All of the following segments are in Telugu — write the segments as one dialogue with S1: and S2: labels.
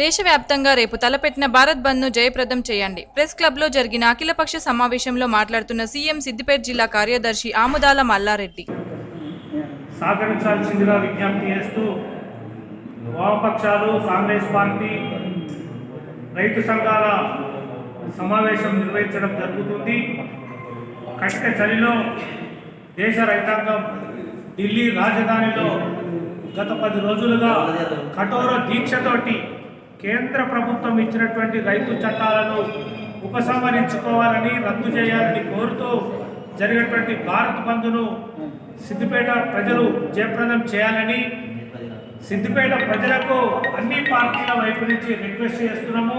S1: దేశవ్యాప్తంగా రేపు తలపెట్టిన భారత్ బంద్ను జయప్రదం చేయండి. ప్రెస్ క్లబ్లో జరిగిన అఖిలపక్ష సమావేశంలో మాట్లాడుతున్న సీఎం సిద్దిపేట జిల్లా కార్యదర్శి ఆముదాల మల్లారెడ్డి.
S2: సహకరించాల్సిందిగా విజ్ఞప్తి చేస్తూ వామపక్షాలు కాంగ్రెస్ పార్టీ రైతు సంఘాల సమావేశం నిర్వహించడం జరుగుతుంది. కటిక చలిలో దేశ రైతాంగం ఢిల్లీ రాజధానిలో గత పది రోజులుగా కఠోర దీక్షతోటి కేంద్ర ప్రభుత్వం ఇచ్చినటువంటి రైతు చట్టాలను ఉపసంహరించుకోవాలని రద్దు చేయాలని కోరుతూ జరిగినటువంటి భారత్ బంద్ను సిద్దిపేట ప్రజలు జయప్రదం చేయాలని సిద్దిపేట ప్రజలకు అన్ని పార్టీల వైపు నుంచి రిక్వెస్ట్ చేస్తున్నాము.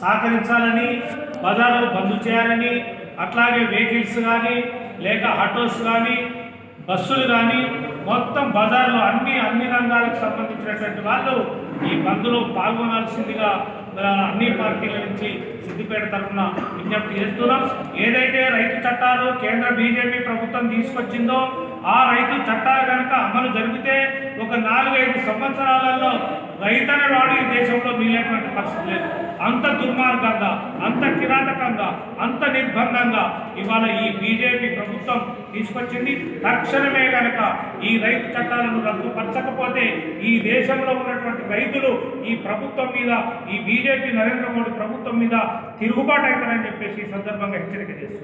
S2: సహకరించాలని బజార్లు బంద్ చేయాలని అట్లాగే వెహికల్స్ కానీ లేక ఆటోస్ కానీ బస్సులు కానీ మొత్తం బజార్లో అన్ని అన్ని రంగాలకు సంబంధించినటువంటి వాళ్ళు ఈ బంద్లో పాల్గొనాల్సిందిగా అన్ని పార్టీల నుంచి సిద్దిపేట తరఫున విజ్ఞప్తి చేస్తున్నాం. ఏదైతే రైతు చట్టాలు కేంద్ర బీజేపీ ప్రభుత్వం తీసుకొచ్చిందో ఆ రైతు చట్టాలు కనుక అమలు జరిగితే ఒక నాలుగైదు సంవత్సరాలలో రైతన్న వాడు ఈ దేశంలో మిగిలేటువంటి పరిస్థితి లేదు. అంత దుర్మార్గంగా అంత కిరాతకంగా అంత నిర్బంధంగా ఇవాళ ఈ బీజేపీ ప్రభుత్వం తీసుకొచ్చింది. తక్షణమే కనుక ఈ రైతు చట్టాలను రద్దుపరచకపోతే ఈ దేశంలో ఉన్నటువంటి రైతులు ఈ ప్రభుత్వం మీద ఈ బీజేపీ నరేంద్ర మోడీ ప్రభుత్వం మీద తిరుగుబాటు అవుతారని చెప్పేసి ఈ సందర్భంగా హెచ్చరిక చేస్తుంది